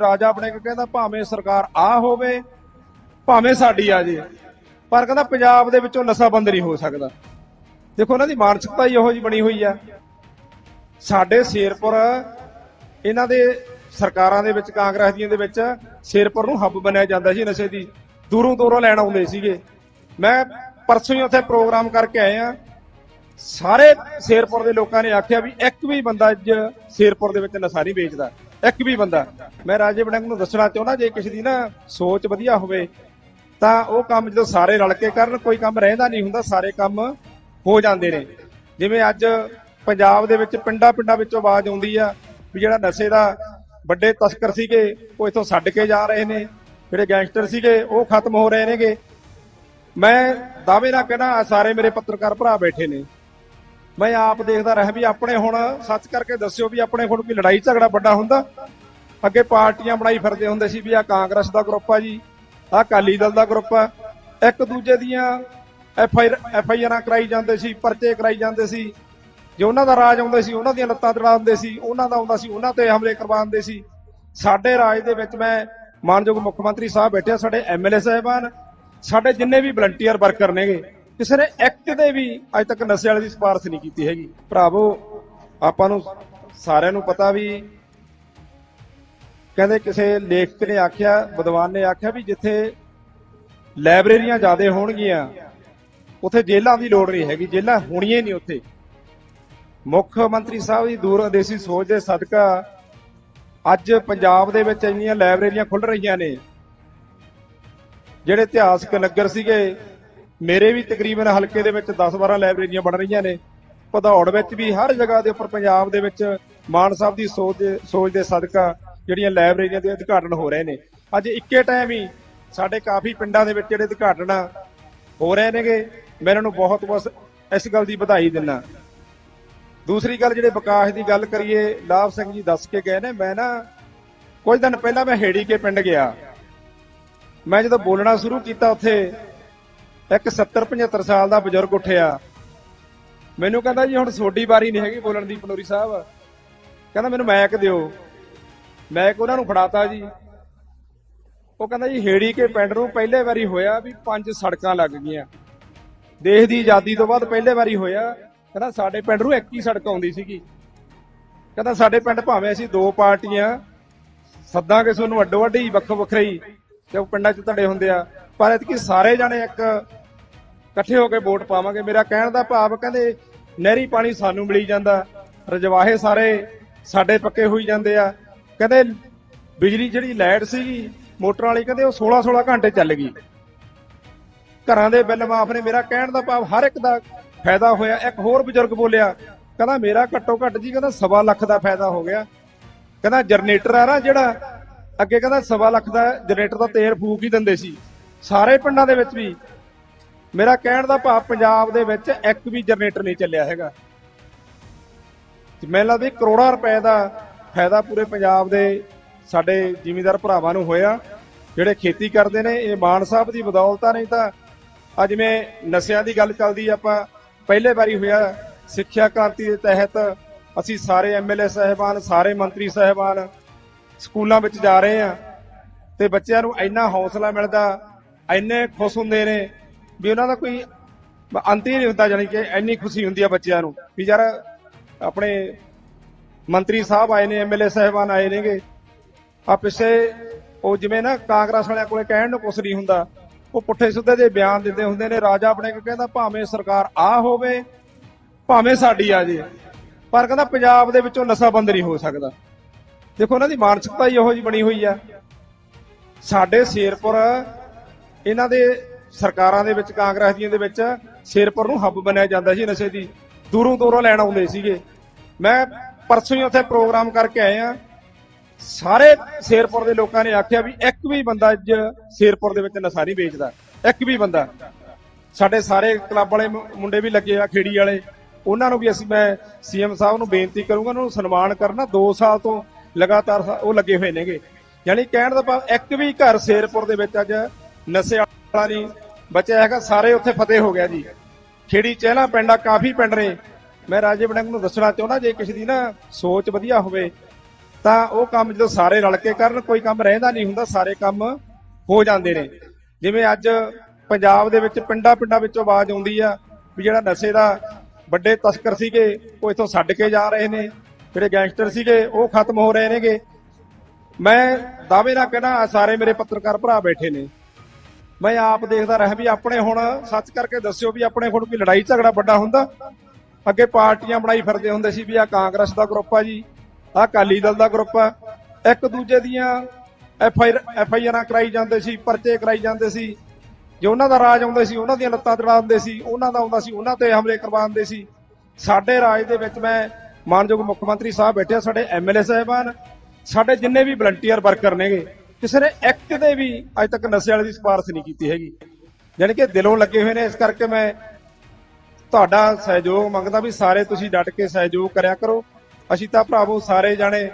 ਰਾਜਾ ਆਪਣੇ ਕੋ ਕਹਿੰਦਾ, ਭਾਵੇਂ ਸਰਕਾਰ ਆ ਹੋਵੇ, ਭਾਵੇਂ ਸਾਡੀ ਆ ਜੇ, ਪਰ ਕਹਿੰਦਾ ਪੰਜਾਬ ਦੇ ਵਿੱਚੋਂ ਨਸ਼ਾ ਬੰਦ ਨਹੀਂ ਹੋ ਸਕਦਾ। ਦੇਖੋ, ਉਹਨਾਂ ਦੀ ਮਾਨਸਿਕਤਾ ਹੀ ਇਹੋ ਜੀ ਬਣੀ ਹੋਈ ਆ। ਸਾਡੇ ਸ਼ੇਰਪੁਰ, ਇਹਨਾਂ ਦੇ ਸਰਕਾਰਾਂ ਦੇ ਵਿੱਚ, ਕਾਂਗਰਸ ਦੀਆਂ ਦੇ ਵਿੱਚ ਸ਼ੇਰਪੁਰ ਨੂੰ ਹੱਬ ਬਣਾਇਆ ਜਾਂਦਾ ਸੀ ਨਸ਼ੇ ਦੀ। ਦੂਰੋਂ ਦੂਰੋਂ ਲੈਣ ਆਉਂਦੇ ਸੀਗੇ। ਮੈਂ ਪਰਸੋਂ ਹੀ ਉੱਥੇ ਪ੍ਰੋਗਰਾਮ ਕਰਕੇ ਆਏ ਆ ਸਾਰੇ ਸ਼ੇਰਪੁਰ ਦੇ ਲੋਕਾਂ ਨੇ ਆਖਿਆ ਵੀ ਇੱਕ ਵੀ ਬੰਦਾ ਅੱਜ ਸ਼ੇਰਪੁਰ ਦੇ ਵਿੱਚ ਨਸ਼ਾ ਨਹੀਂ ਵੇਚਦਾ। ਇੱਕ ਵੀ ਬੰਦਾ। ਮੈਂ ਰਾਜੇ ਵੜਿੰਗ ਨੂੰ ਦੱਸਣਾ ਚਾਹੁੰਦਾ, ਜੇ ਕਿਸੇ ਦੀ ਨਾ ਸੋਚ ਵਧੀਆ ਹੋਵੇ, ਤਾਂ ਉਹ ਕੰਮ ਜਦੋਂ ਸਾਰੇ ਰਲ ਕੇ ਕਰਨ, ਕੋਈ ਕੰਮ ਰਹਿੰਦਾ ਨਹੀਂ ਹੁੰਦਾ, ਸਾਰੇ ਕੰਮ ਹੋ ਜਾਂਦੇ ਨੇ। ਜਿਵੇਂ ਅੱਜ ਪੰਜਾਬ ਦੇ ਵਿੱਚ ਪਿੰਡਾਂ ਪਿੰਡਾਂ ਵਿੱਚੋਂ ਆਵਾਜ਼ ਆਉਂਦੀ ਆ ਵੀ ਜਿਹੜਾ ਨਸ਼ੇ ਦਾ ਵੱਡੇ ਤਸਕਰ ਸੀਗੇ, ਉਹ ਇਥੋਂ ਛੱਡ ਕੇ ਜਾ ਰਹੇ ਨੇ। ਜਿਹੜੇ ਗੈਂਗਸਟਰ ਸੀਗੇ, ਉਹ ਖਤਮ ਹੋ ਰਹੇ ਨੇਗੇ। ਮੈਂ ਦਾਅਵੇ ਨਾਲ ਕਹਿਣਾ ਸਾਰੇ ਮੇਰੇ ਪੱਤਰਕਾਰ ਭਰਾ ਬੈਠੇ ਨੇ। ਮੈਂ ਆਪ ਦੇਖਦਾ ਰਿਹਾ ਵੀ ਆਪਣੇ ਹੁਣ ਸੱਚ ਕਰਕੇ ਦੱਸਿਓ ਵੀ ਆਪਣੇ ਹੁਣ ਵੀ ਲੜਾਈ ਝਗੜਾ ਵੱਡਾ ਹੁੰਦਾ। ਅੱਗੇ ਪਾਰਟੀਆਂ ਬਣਾਈ ਫਿਰਦੇ ਹੁੰਦੇ ਸੀ ਵੀ ਆ ਕਾਂਗਰਸ ਦਾ ਗਰੁੱਪ ਆ ਜੀ ਆ ਅਕਾਲੀ ਦਲ ਦਾ ਗਰੁੱਪ ਆ। ਇੱਕ ਦੂਜੇ ਦੀਆਂ ਐਫ ਆਈ ਐਫ ਆਈ ਆਰਾਂ ਕਰਾਈ ਜਾਂਦੇ ਸੀ, ਪਰਚੇ ਕਰਾਈ ਜਾਂਦੇ ਸੀ। ਜੇ ਉਹਨਾਂ ਦਾ ਰਾਜ ਆਉਂਦੇ ਸੀ, ਉਹਨਾਂ ਦੀਆਂ ਲੱਤਾਂ ਤੜਾਉਂਦੇ ਸੀ, ਉਹਨਾਂ ਦਾ ਆਉਂਦਾ ਸੀ, ਉਹਨਾਂ ਤੇ ਹਮਲੇ ਕਰਵਾਉਂਦੇ ਸੀ। ਸਾਡੇ ਰਾਜ ਦੇ ਵਿੱਚ ਮੈਂ ਮਾਨਯੋਗ ਮੁੱਖ ਮੰਤਰੀ ਸਾਹਿਬ ਬੈਠੇ ਆ, ਸਾਡੇ ਐਮਐਲਏ ਸਾਹਿਬਾਨ, ਸਾਡੇ ਜਿੰਨੇ ਵੀ ਵਲੰਟੀਅਰ ਵਰਕਰ ਨੇਗੇ ਕਿਸੇ ਨੇ ਐਕਟ ਦੇ ਵੀ ਅੱਜ ਤੱਕ ਨਸ਼ੇ ਵਾਲੇ ਦੀ ਸਿਫਾਰਿਸ਼ ਨਹੀਂ ਕੀਤੀ ਹੈਗੀ। ਭਰਾਵੋ, ਆਪਾਂ ਨੂੰ ਸਾਰਿਆਂ ਨੂੰ ਪਤਾ ਵੀ ਕਹਿੰਦੇ ਕਿਸੇ ਲੇਖਕ ਨੇ ਆਖਿਆ, ਵਿਦਵਾਨ ਨੇ ਆਖਿਆ ਵੀ ਜਿੱਥੇ ਲਾਇਬ੍ਰੇਰੀਆਂ ਜ਼ਿਆਦਾ ਹੋਣਗੀਆਂ, ਉੱਥੇ ਜੇਲ੍ਹਾਂ ਦੀ ਲੋੜ ਨਹੀਂ ਹੈਗੀ, ਜੇਲ੍ਹਾਂ ਹੋਣੀਆਂ ਹੀ ਨਹੀਂ ਉੱਥੇ। ਮੁੱਖ ਮੰਤਰੀ ਸਾਹਿਬ ਦੀ ਦੂਰਅੰਦੇਸ਼ੀ ਸੋਚ ਦੇ ਸਦਕਾ ਅੱਜ ਪੰਜਾਬ ਦੇ ਵਿੱਚ ਇੰਨੀਆਂ ਲਾਇਬ੍ਰੇਰੀਆਂ ਖੁੱਲ ਰਹੀਆਂ ਨੇ, ਜਿਹੜੇ ਇਤਿਹਾਸਕ ਨਗਰ ਸੀਗੇ ਮੇਰੇ ਵੀ ਤਕਰੀਬਨ ਹਲਕੇ ਦੇ ਵਿੱਚ 10-12 ਲਾਇਬ੍ਰੇਰੀਆਂ ਬਣ ਰਹੀਆਂ ਨੇ। ਭਦੌੜ ਵਿੱਚ ਵੀ ਹਰ ਜਗ੍ਹਾ ਦੇ ਉੱਪਰ ਪੰਜਾਬ ਦੇ ਵਿੱਚ ਮਾਨ ਸਾਹਿਬ ਦੀ ਸੋਚ ਦੇ ਸੋਚ ਦੇ ਸਦਕਾ ਜਿਹੜੀਆਂ ਲਾਇਬ੍ਰੇਰੀਆਂ ਦੇ ਉਦਘਾਟਨ ਹੋ ਰਹੇ ਨੇ। ਅੱਜ ਇੱਕੇ ਟਾਈਮ ਹੀ ਸਾਡੇ ਕਾਫੀ ਪਿੰਡਾਂ ਦੇ ਵਿੱਚ ਜਿਹੜੇ ਉਦਘਾਟਨ ਹੋ ਰਹੇ ਨੇਗੇ। ਮੈਂ ਇਹਨਾਂ ਨੂੰ ਬਹੁਤ ਬਹੁਤ ਇਸ ਗੱਲ ਦੀ ਵਧਾਈ ਦਿੰਦਾ। ਦੂਸਰੀ ਗੱਲ ਜਿਹੜੇ ਵਿਕਾਸ ਦੀ ਗੱਲ ਕਰੀਏ, ਲਾਭ ਸਿੰਘ ਜੀ ਦੱਸ ਕੇ ਗਏ ਨੇ, ਮੈਂ ਨਾ ਕੁਝ ਦਿਨ ਪਹਿਲਾਂ ਮੈਂ ਹੇੜੀ ਕੇ ਪਿੰਡ ਗਿਆ। ਮੈਂ ਜਦੋਂ ਬੋਲਣਾ ਸ਼ੁਰੂ ਕੀਤਾ ਉੱਥੇ ਇੱਕ 70 75 ਸਾਲ ਦਾ ਬਜ਼ੁਰਗ ਉੱਠਿਆ। ਮੈਨੂੰ ਕਹਿੰਦਾ ਜੀ, ਹੁਣ ਤੁਹਾਡੀ ਵਾਰੀ ਨਹੀਂ ਹੈਗੀ ਬੋਲਣ ਦੀ ਪਨੋਰੀ ਸਾਹਿਬ। ਕਹਿੰਦਾ, ਮੈਨੂੰ ਮੈਕ ਦਿਓ। ਮੈਕ ਉਹਨਾਂ ਨੂੰ ਫੜਾਤਾ ਜੀ। ਉਹ ਕਹਿੰਦਾ ਜੀ, ਹੇੜੀ ਕੇ ਪਿੰਡ ਨੂੰ ਪਹਿਲੇ ਵਾਰੀ ਹੋਇਆ ਵੀ ਪੰਜ ਸੜਕਾਂ ਲੱਗ ਗਈਆਂ। ਦੇਸ਼ ਦੀ ਆਜ਼ਾਦੀ ਤੋਂ ਬਾਅਦ ਪਹਿਲੇ ਵਾਰੀ ਹੋਇਆ। ਕਹਿੰਦਾ, ਸਾਡੇ ਪਿੰਡ ਨੂੰ ਇੱਕ ਹੀ ਸੜਕ ਆਉਂਦੀ ਸੀਗੀ। ਕਹਿੰਦਾ, ਸਾਡੇ ਪਿੰਡ ਭਾਵੇਂ ਅਸੀਂ ਦੋ ਪਾਰਟੀਆਂ ਸੱਦਾਂਗੇ, ਤੁਹਾਨੂੰ ਅੱਡੋ ਅੱਡੀ ਵੱਖੋ ਵੱਖਰੇ ਹੀ, ਤੇ ਉਹ ਪਿੰਡਾਂ 'ਚ ਧੜੇ ਹੁੰਦੇ ਆ। ਪਰ ਇਤਕੀ ਸਾਰੇ ਜਾਣੇ ਇੱਕ ਇਕੱਠੇ ਹੋ ਕੇ ਵੋਟ ਪਾਵਾਂਗੇ। ਮੇਰਾ ਕਹਿਣ ਦਾ ਭਾਵ ਕਹਿੰਦੇ ਨਹਿਰੀ ਪਾਣੀ ਸਾਨੂੰ ਮਿਲੀ ਜਾਂਦਾ, ਰਜਵਾਹੇ ਸਾਰੇ ਸਾਡੇ ਪੱਕੇ ਹੋਈ ਜਾਂਦੇ ਆ। ਕਹਿੰਦੇ ਬਿਜਲੀ ਜਿਹੜੀ ਲਾਈਟ ਸੀਗੀ, ਮੋਟਰ ਵਾਲੀ ਕਹਿੰਦੇ ਉਹ 16 16 ਘੰਟੇ ਚੱਲ ਗਈ। ਘਰਾਂ ਦੇ ਬਿੱਲ ਮਾਫ ਨੇ। ਮੇਰਾ ਕਹਿਣ ਦਾ ਭਾਵ ਹਰ ਇੱਕ ਦਾ ਫਾਇਦਾ ਹੋਇਆ। ਇੱਕ ਹੋਰ ਬਜ਼ੁਰਗ ਬੋਲਿਆ, ਕਹਿੰਦਾ ਮੇਰਾ ਘੱਟੋ ਘੱਟ ਜੀ ਕਹਿੰਦਾ ਸਵਾ ਲੱਖ ਦਾ ਫਾਇਦਾ ਹੋ ਗਿਆ। ਕਹਿੰਦਾ ਜਨਰੇਟਰ ਆ ਨਾ ਜਿਹੜਾ, ਅੱਗੇ ਕਹਿੰਦਾ ਸਵਾ ਲੱਖ ਦਾ ਜਨਰੇਟਰ ਦਾ ਤੇਲ ਫੂਕ ਹੀ ਦਿੰਦੇ ਸੀ। ਸਾਰੇ ਪਿੰਡਾਂ ਦੇ ਵਿੱਚ ਵੀ ਮੇਰਾ ਕਹਿਣ ਦਾ ਭਾਵ ਪੰਜਾਬ ਦੇ ਵਿੱਚ ਇੱਕ ਵੀ ਜਨਰੇਟਰ ਨਹੀਂ ਚੱਲਿਆ ਹੈਗਾ। ਮੈਨੂੰ ਲੱਗਦਾ ਕਰੋੜਾਂ ਰੁਪਏ ਦਾ ਫਾਇਦਾ ਪੂਰੇ ਪੰਜਾਬ ਦੇ ਸਾਡੇ ਜ਼ਿਮੀਂਦਾਰ ਭਰਾਵਾਂ ਨੂੰ ਹੋਇਆ, ਜਿਹੜੇ ਖੇਤੀ ਕਰਦੇ ਨੇ। ਇਹ ਮਾਨ ਸਾਹਿਬ ਦੀ ਬਦੌਲਤ ਆ, ਨਹੀਂ ਤਾਂ ਅੱਜ ਮੈਂ ਨਸ਼ਿਆਂ ਦੀ ਗੱਲ ਚੱਲਦੀ ਆਪਾਂ ਪਹਿਲੇ ਵਾਰੀ ਹੋਇਆ ਸਿੱਖਿਆ ਕ੍ਰਾਂਤੀ ਦੇ ਤਹਿਤ ਅਸੀਂ ਸਾਰੇ ਐਮਐਲਏ ਸਾਹਿਬਾਨ, ਸਾਰੇ ਮੰਤਰੀ ਸਾਹਿਬਾਨ ਸਕੂਲਾਂ ਵਿੱਚ ਜਾ ਰਹੇ ਆ ਤੇ ਬੱਚਿਆਂ ਨੂੰ ਇੰਨਾ ਹੌਸਲਾ ਮਿਲਦਾ ਇੰਨੇ ਖੁਸ਼ ਹੁੰਦੇ ਨੇ ਵੀ ਉਹਨਾਂ ਦਾ ਕੋਈ ਅੰਤ ਹੀ ਨਹੀਂ ਹੁੰਦਾ ਜਾਨੀ ਕਿ ਇੰਨੀ ਖੁਸ਼ੀ ਹੁੰਦੀ ਆ ਬੱਚਿਆਂ ਨੂੰ। ਵੀ ਯਾਰ, ਆਪਣੇ ਮੰਤਰੀ ਸਾਹਿਬ ਆਏ ਨੇ ਐਮਐਲਏ ਸਾਹਿਬਾਨ ਆਏ ਨੇਗੇ। ਆ ਪਿੱਛੇ ਉਹ ਜਿਵੇਂ ਨਾ ਕਾਂਗਰਸ ਵਾਲਿਆਂ ਕੋਲੇ ਕਹਿਣ ਨੂੰ ਕੁਛ ਨਹੀਂ ਹੁੰਦਾ, ਉਹ ਪੁੱਠੇ ਸਿੱਧੇ ਦੇ ਬਿਆਨ ਦਿੰਦੇ ਹੁੰਦੇ ਨੇ, ਰਾਜਾ ਆਪਣੇ ਕੋ ਕਹਿੰਦਾ, ਭਾਵੇਂ ਸਰਕਾਰ ਆ ਹੋਵੇ, ਭਾਵੇਂ ਸਾਡੀ ਆ ਜੇ, ਪਰ ਕਹਿੰਦਾ ਪੰਜਾਬ ਦੇ ਵਿੱਚੋਂ ਨਸ਼ਾ ਬੰਦ ਨਹੀਂ ਹੋ ਸਕਦਾ। ਦੇਖੋ, ਉਹਨਾਂ ਦੀ ਮਾਨਸਿਕਤਾ ਹੀ ਇਹੋ ਜੀ ਬਣੀ ਹੋਈ ਆ। ਸਾਡੇ ਸ਼ੇਰਪੁਰ ਇਹਨਾਂ ਦੇ ਸਰਕਾਰਾਂ ਦੇ ਵਿੱਚ, ਕਾਂਗਰਸ ਦੀਆਂ ਦੇ ਵਿੱਚ ਸ਼ੇਰਪੁਰ ਨੂੰ ਹੱਬ ਬਣਾਇਆ ਜਾਂਦਾ ਸੀ ਨਸ਼ੇ ਦੀ। ਦੂਰੋਂ ਦੂਰੋਂ ਲੈਣ ਆਉਂਦੇ ਸੀਗੇ। ਮੈਂ ਪਰਸੋਂ ਹੀ ਉੱਥੇ ਪ੍ਰੋਗਰਾਮ ਕਰਕੇ ਆਏ ਆ ਸਾਰੇ ਸ਼ੇਰਪੁਰ ਦੇ ਲੋਕਾਂ ਨੇ ਆਖਿਆ ਵੀ ਇੱਕ ਵੀ ਬੰਦਾ ਅੱਜ ਸ਼ੇਰਪੁਰ ਦੇ ਵਿੱਚ ਨਸ਼ਾ ਨਹੀਂ ਵੇਚਦਾ। ਇੱਕ ਵੀ ਬੰਦਾ। ਸਾਡੇ ਸਾਰੇ ਕਲੱਬ ਵਾਲੇ ਮੁੰਡੇ ਵੀ ਲੱਗੇ ਆ, ਖੇੜੀ ਵਾਲੇ। ਉਹਨਾਂ ਨੂੰ ਵੀ ਅਸੀਂ, ਮੈਂ ਸੀਐਮ ਸਾਹਿਬ ਨੂੰ ਬੇਨਤੀ ਕਰੂੰਗਾ, ਉਹਨਾਂ ਨੂੰ ਸਨਮਾਨ ਕਰਨਾ। 2 ਸਾਲ ਤੋਂ ਲਗਾਤਾਰ ਉਹ ਲੱਗੇ ਹੋਏ ਨੇਗੇ। ਯਾਨੀ ਕਹਿਣ ਦਾ ਭਾਵ ਇੱਕ ਵੀ ਘਰ ਸ਼ੇਰਪੁਰ ਦੇ ਵਿੱਚ ਅੱਜ ਨਸ਼ੇ ਵਾਲਾ ਨਹੀਂ। ਬਚਿਆ ਹੈਗਾ, ਸਾਰੇ ਉੱਥੇ ਫਤਿਹ ਹੋ ਗਿਆ ਜੀ। ਖੇੜੀ ਚਹਿਲਾ ਪਿੰਡਾਂ ਕਾਫੀ ਪਿੰਡ ਨੇ। ਮੈਂ ਰਾਜੇ ਵੜਿੰਗ ਨੂੰ ਦੱਸਣਾ ਚਾਹੁੰਦਾ, ਜੇ ਕਿਸੇ ਦੀ ਨਾ ਸੋਚ ਵਧੀਆ ਹੋਵੇ, ਤਾਂ ਉਹ ਕੰਮ ਜਦੋਂ ਸਾਰੇ ਰਲ ਕੇ ਕਰਨ, ਕੋਈ ਕੰਮ ਰਹਿੰਦਾ ਨਹੀਂ ਹੁੰਦਾ, ਸਾਰੇ ਕੰਮ ਹੋ ਜਾਂਦੇ ਨੇ। ਜਿਵੇਂ ਅੱਜ ਪੰਜਾਬ ਦੇ ਵਿੱਚ ਪਿੰਡਾਂ ਪਿੰਡਾਂ ਵਿੱਚੋਂ ਆਵਾਜ਼ ਆਉਂਦੀ ਆ ਵੀ ਜਿਹੜਾ ਨਸ਼ੇ ਦਾ ਵੱਡੇ ਤਸਕਰ ਸੀਗੇ, ਉਹ ਇਥੋਂ ਛੱਡ ਕੇ ਜਾ ਰਹੇ ਨੇ। ਜਿਹੜੇ ਗੈਂਗਸਟਰ ਸੀਗੇ, ਉਹ ਖਤਮ ਹੋ ਰਹੇ ਨੇਗੇ। ਮੈਂ ਦਾਅਵੇ ਨਾਲ ਕਹਿਣਾ ਸਾਰੇ ਮੇਰੇ ਪੱਤਰਕਾਰ ਭਰਾ ਬੈਠੇ ਨੇ। ਮੈਂ ਆਪ ਦੇਖਦਾ ਰਿਹਾ ਵੀ ਆਪਣੇ ਹੁਣ ਸੱਚ ਕਰਕੇ ਦੱਸਿਓ ਵੀ ਆਪਣੇ ਹੁਣ ਕੋਈ ਲੜਾਈ ਝਗੜਾ ਵੱਡਾ ਹੁੰਦਾ। ਅੱਗੇ ਪਾਰਟੀਆਂ ਬਣਾਈ ਫਿਰਦੇ ਹੁੰਦੇ ਸੀ ਵੀ ਆ ਕਾਂਗਰਸ ਦਾ ਗਰੁੱਪ ਆ ਜੀ ਆ ਅਕਾਲੀ ਦਲ ਦਾ ਗਰੁੱਪ ਆ। ਇੱਕ ਦੂਜੇ ਦੀਆਂ ਐਫ ਆਈ ਐਫ ਆਈ ਆਰਾਂ ਕਰਾਈ ਜਾਂਦੇ ਸੀ ਪਰਚੇ ਕਰਾਈ ਜਾਂਦੇ ਸੀ। ਜੇ ਉਹਨਾਂ ਦਾ ਰਾਜ ਆਉਂਦੇ ਸੀ ਉਹਨਾਂ ਦੀਆਂ ਲੱਤਾਂ ਤੜਾ ਦਿੰਦੇ ਸੀ ਉਹਨਾਂ ਦਾ ਆਉਂਦਾ ਸੀ ਉਹਨਾਂ ਤੇ ਹਮਲੇ ਕਰਵਾਉਂਦੇ ਸੀ। ਸਾਡੇ ਰਾਜ ਦੇ ਵਿੱਚ ਮੈਂ ਮਾਨਯੋਗ ਮੁੱਖ ਮੰਤਰੀ ਸਾਹਿਬ ਬੈਠੇ ਆ, ਸਾਡੇ ਐਮਐਲਏ ਸਾਹਿਬਾਨ ਸਾਡੇ ਜਿੰਨੇ ਵੀ ਵਲੰਟੀਅਰ ਵਰਕਰ ਨੇਗੇ ਕਿਸੇ ਨੇ ਇੱਕ ਦੇ ਵੀ ਅੱਜ ਤੱਕ ਨਸ਼ੇ ਵਾਲੇ ਦੀ ਸਿਫਾਰਿਸ਼ ਨਹੀਂ ਕੀਤੀ ਹੈਗੀ। ਯਾਨੀ ਕਿ ਦਿਲੋਂ ਲੱਗੇ ਹੋਏ ਨੇ, ਇਸ ਕਰਕੇ ਮੈਂ ਤੁਹਾਡਾ ਸਹਿਯੋਗ ਮੰਗਦਾ ਵੀ ਸਾਰੇ ਤੁਸੀਂ ਡਟ ਕੇ ਸਹਿਯੋਗ ਕਰਿਆ ਕਰੋ। ਅਸੀਂ ਤਾਂ ਭਰਾਵੋ ਸਾਰੇ ਜਾਣੇ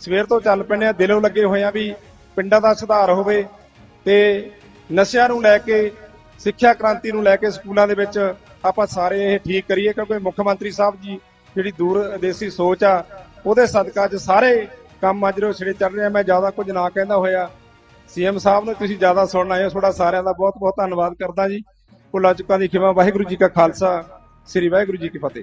ਸਵੇਰ ਤੋਂ ਚੱਲ ਪੈਂਦੇ ਆ ਦਿਲੋਂ ਲੱਗੇ ਹੋਏ ਆ ਵੀ ਪਿੰਡਾਂ ਦਾ ਸੁਧਾਰ ਹੋਵੇ ਤੇ ਨਸ਼ਿਆਂ ਨੂੰ ਲੈ ਕੇ, ਸਿੱਖਿਆ ਕ੍ਰਾਂਤੀ ਨੂੰ ਲੈ ਕੇ ਸਕੂਲਾਂ ਦੇ ਵਿੱਚ ਆਪਾਂ ਸਾਰੇ ਇਹ ਠੀਕ ਕਰੀਏ, ਕਿਉਂਕਿ ਮੁੱਖ ਮੰਤਰੀ ਸਾਹਿਬ ਜੀ ਜਿਹੜੀ ਦੂਰ ਦੇਸੀ ਸੋਚ ਆ, ਉਹਦੇ ਸਦਕਾ ਅੱਜ ਸਾਰੇ ਕੰਮ ਅੱਜ ਰੋ ਸਿਰੇ ਚੱਲ ਰਿਹਾ, ਮੈਂ ਜ਼ਿਆਦਾ ਕੁਝ ਨਾ ਕਹਿੰਦਾ ਹੋਇਆ। ਸੀਐਮ ਸਾਹਿਬ ਨੂੰ ਤੁਸੀਂ ਜ਼ਿਆਦਾ ਸੁਣਨ ਆਏ ਹੋ, ਤੁਹਾਡਾ ਸਾਰਿਆਂ ਦਾ ਬਹੁਤ ਬਹੁਤ ਧੰਨਵਾਦ ਕਰਦਾ ਜੀ। ਭੁੱਲਾਂ ਚੁੱਕਾਂ ਦੀ ਖਿਮਾ, ਵਾਹਿਗੁਰੂ ਜੀ ਕਾ ਖਾਲਸਾ, ਸ੍ਰੀ ਵਾਹਿਗੁਰੂ ਜੀ ਕੀ ਫਤਿਹ।